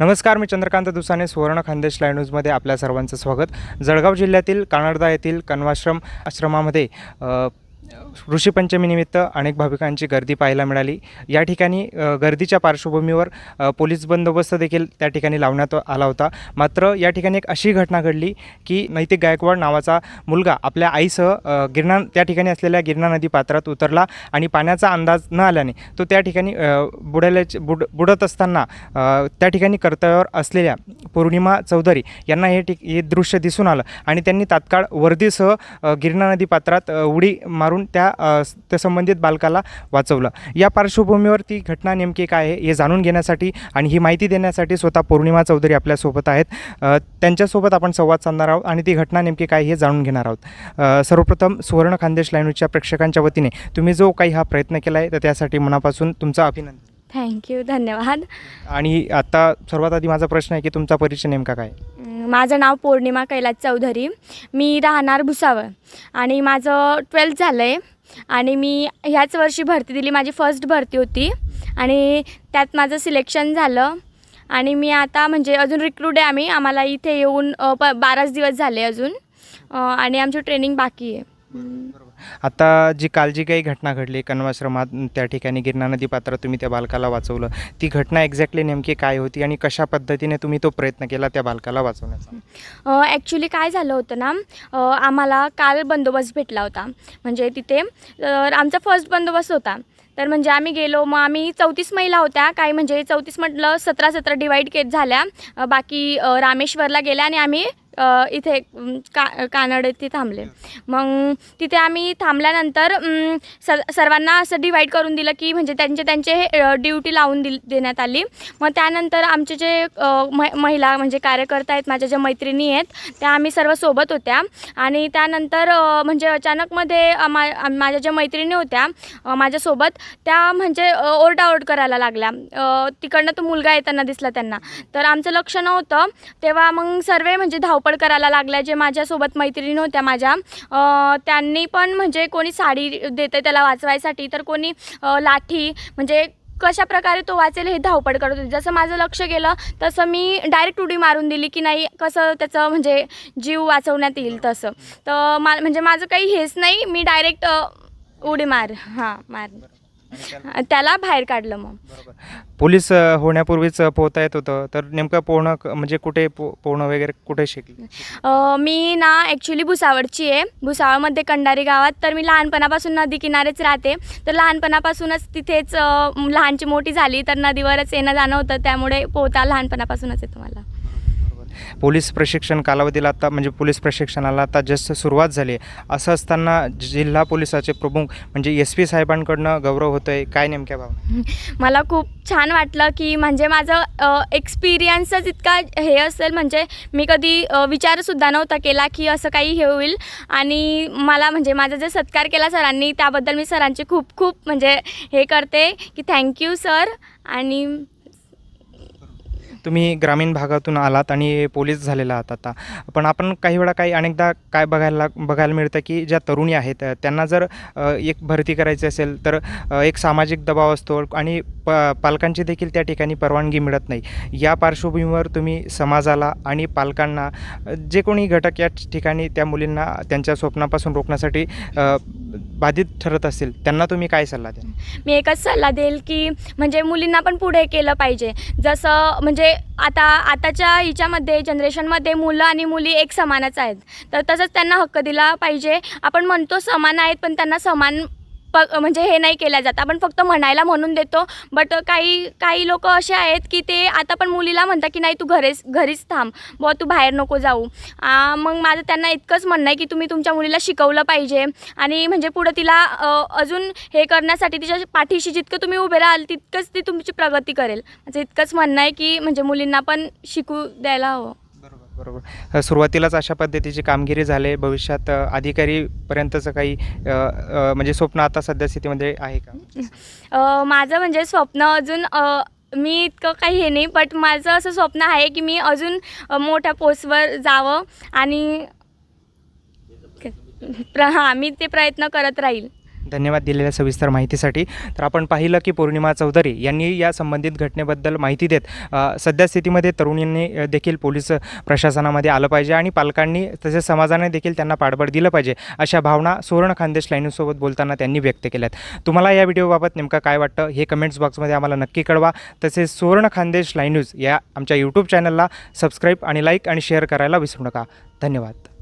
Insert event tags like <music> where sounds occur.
नमस्कार मी चंद्रकांत दुसाने सुवर्ण खानदेश लाय न्यूजमध्ये आपल्या सर्वांचं स्वागत. जळगाव जिल्ह्यातील कानडदा येथील कन्वाश्रम आश्रमामध्ये ऋषीपंचमीनिमित्त अनेक भाविकांची गर्दी पाहायला मिळाली. या ठिकाणी गर्दीच्या पार्श्वभूमीवर पोलीस बंदोबस्त देखील त्या ठिकाणी लावण्यात आला होता. मात्र या ठिकाणी एक अशी घटना घडली की नैतिक गायकवाड नावाचा मुलगा आपल्या आईसह गिरणा त्या ठिकाणी असलेल्या गिरणा नदी पात्रात उतरला आणि पाण्याचा अंदाज न आल्याने तो त्या ठिकाणी बुडाल्याचे बुड बुडत असताना त्या ठिकाणी कर्तव्यावर असलेल्या पौर्णिमा चौधरी यांना हे ठिक हे दृश्य दिसून आलं आणि त्यांनी तात्काळ वर्दीसह गिरणा नदी पात्रात उडी मारून त्या अ, स- त्या संबंधित बालकाला वाचवलं. या पार्श्वभूमीवर ती घटना नेमकी काय आहे हे जाणून घेण्यासाठी आणि ही माहिती देण्यासाठी स्वतः पौर्णिमा चौधरी आपल्यासोबत आहेत. त्यांच्यासोबत आपण संवाद साधणार आहोत आणि ती घटना नेमकी काय हे जाणून घेणार आहोत. सर्वप्रथम सुवर्ण खानदेश लाईव्ह न्यूजच्या प्रेक्षकांच्या वतीने तुम्ही जो काही हा प्रयत्न केला आहे तर त्यासाठी मनापासून तुमचं अभिनंदन. थँक्यू धन्यवाद. आणि आता सर्वात आधी माझा प्रश्न आहे की तुमचा परिचय नेमका काय माझं नाव पौर्णिमा कैलास चौधरी. मी राहणार भुसावळ. आणि माझं ट्वेल्थ झालं आहे आणि मी ह्याच वर्षी भरती दिली. माझी फर्स्ट भरती होती. आणि त्यात माझं सिलेक्शन झालं. आणि मी आता म्हणजे अजून रिक्रूट आहे आम्ही. आम्हाला इथे येऊन प बाराच दिवस झाले अजून. आणि आमची ट्रेनिंग बाकी आहे. आता जी कालजी काही घटना घडली कन्वाश्रमात त्या ठिकाणी गिरणा नदी पात्रात तुम्ही त्या बालकाला वाचवलं ती घटना एक्झॅक्टली नेमकी काय होती आणि कशा पद्धतीने तुम्ही तो प्रयत्न केला त्या बालकाला वाचवण्याचा? ॲक्च्युली काय झालं होतं ना आम्हाला काल बंदोबस्त भेटला होता. म्हणजे तिथे आमचा फर्स्ट बंदोबस्त होता. तर म्हणजे आम्ही गेलो मग आम्ही चौतीस महिला होत्या. काही म्हणजे चौतीस म्हटलं सतरा सतरा डिवाईड केत झाल्या. बाकी रामेश्वरला गेल्या आणि आम्ही इथे का कानड येथे थांबले. मग तिथे आम्ही थांबल्यानंतर स सर्वांना असं डिवाईड करून दिलं की म्हणजे त्यांचे त्यांचे ड्युटी लावून दिल देण्यात आली. मग त्यानंतर आमचे जे म महिला म्हणजे कार्यकर्ता आहेत माझ्या ज्या मैत्रिणी आहेत त्या आम्ही सर्व सोबत होत्या. आणि त्यानंतर म्हणजे अचानकमध्ये मा माझ्या ज्या मैत्रिणी होत्या माझ्यासोबत त्या म्हणजे ओरडाओरड करायला लागल्या. तिकडनं तो मुलगा येताना दिसला त्यांना. तर आमचं लक्ष नव्हतं. तेव्हा मग सर्व म्हणजे धावपळ करायला लागल्या जे माझ्यासोबत मैत्रिणी होत्या माझ्या. त्यांनी पण म्हणजे कोणी साडी देते त्याला वाचवायसाठी तर कोणी लाठी म्हणजे कशा प्रकारे तो वाचेल हे धावपळ करत होती. जसं माझं लक्ष गेलं तसं मी डायरेक्ट उडी मारून दिली की नाही कसं त्याचं म्हणजे जीव वाचवण्यात येईल तसं. तर मा म्हणजे माझं काही हेच नाही मी डायरेक्ट उडी मार हां मार त्याला बाहेर काढलं मग. बरोबर. पोलीस अ, होण्यापूर्वीच पोहता येत होतं. तर नेमकं पोहणं क- म्हणजे कुठे पो पोहणं वगैरे कुठे शिकली? अ, मी ना ॲक्च्युली भुसावळची आहे. भुसावळमध्ये कंडारी गावात. तर मी लहानपणापासून नदी किनारेच राहते. तर लहानपणापासूनच तिथेच अ, लहानची मोठी झाली. तर नदीवरच येणं जाणं होतं. त्यामुळे पोहता लहानपणापासूनच येतं मला पोलीस प्रशिक्षण कालावधीला आता म्हणजे पोलीस प्रशिक्षणाला आता जस्ट सुरुवात झाली आहे. असं असताना जिल्हा पोलिसाचे प्रमुख म्हणजे एस पी साहेबांकडनं गौरव होतो आहे काय नेमक्या भावना? मला खूप छान वाटलं की म्हणजे माझं एक्सपिरियन्सच इतका हे असेल म्हणजे मी कधी विचारसुद्धा नव्हता केला की असं काही हे होईल. आणि मला म्हणजे माझा जे सत्कार केला सरांनी त्याबद्दल मी सरांचे खूप खूप म्हणजे हे करते की थँक्यू सर आणि तुम्ही ग्रामीण भागातून आलात आणि पोलीस झालेला आहात आता. पण आपण काही वेळा काही अनेकदा काय बघायला बघायला मिळतं की ज्या तरुणी आहेत त्यांना जर एक भरती करायची असेल तर एक सामाजिक दबाव असतो आणि प पालकांची देखील त्या ठिकाणी परवानगी मिळत नाही. या पार्श्वभूमीवर तुम्ही समाजाला आणि पालकांना जे कोणी घटक या ठिकाणी त्या मुलींना त्यांच्या स्वप्नापासून रोखण्यासाठी बाधित ठरत असेल त्यांना तुम्ही काय सल्ला द्या मी एकच सल्ला देईल की म्हणजे मुलींना पण पुढे केलं पाहिजे. जसं म्हणजे म्हणजे आता आताच्या हिच्यामध्ये जनरेशनमध्ये मुलं आणि मुली एक समानच आहेत. तर तसंच त्यांना हक्क दिला पाहिजे. आपण म्हणतो समान आहेत पण त्यांना समान प म्हणजे हे नाही केल्या जात. आपण फक्त म्हणायला म्हणून देतो. बट काही काही लोक असे आहेत की ते आता पण मुलीला म्हणतात की नाही तू घरीच घरीच थांब. बुवा तू बाहेर नको जाऊ. मग माझं त्यांना इतकंच म्हणणं आहे की तुम्ही तुमच्या मुलीला शिकवलं पाहिजे. आणि म्हणजे पुढं तिला अजून हे करण्यासाठी तिच्या पाठीशी जितकं तुम्ही उभे राहाल तितकंच ती तुमची प्रगती करेल. माझं इतकंच म्हणणं आहे की म्हणजे मुलींना पण शिकू द्यायला हवं. बरोबर. सुरुवातीलाच अशा पद्धतीची कामगिरी झाली. भविष्यात अधिकारीपर्यंतचं काही म्हणजे स्वप्न आता सध्या स्थितीमध्ये आहे का? अ, माझं म्हणजे स्वप्न अजून मी इतकं काही हे नाही बट माझं असं स्वप्न आहे की मी अजून मोठ्या पोस्टवर जावं आणि <laughs> प्र हां मी ते प्रयत्न करत राहील. धन्यवाद दिलेल्या सविस्तर माहितीसाठी. तर आपण पाहिलं की पौर्णिमा चौधरी यांनी या संबंधित घटनेबद्दल माहिती देत अ, सध्या स्थितीमध्ये तरुणींनी देखील पोलीस प्रशासनामध्ये आलं पाहिजे आणि पालकांनी तसेच समाजाने देखील त्यांना पाठबळ दिलं पाहिजे अशा भावना सुवर्ण खानदेश लाईनसोबत बोलताना त्यांनी व्यक्त केल्यात. तुम्हाला या व्हिडिओबाबत नेमकं काय वाटतं हे कमेंट्स बॉक्समध्ये आम्हाला नक्की कळवा. तसेच सुवर्ण खानदेश लाईन न्यूज या आमच्या यूट्यूब चॅनलला सबस्क्राईब आणि लाईक आणि शेअर करायला विसरू नका. धन्यवाद.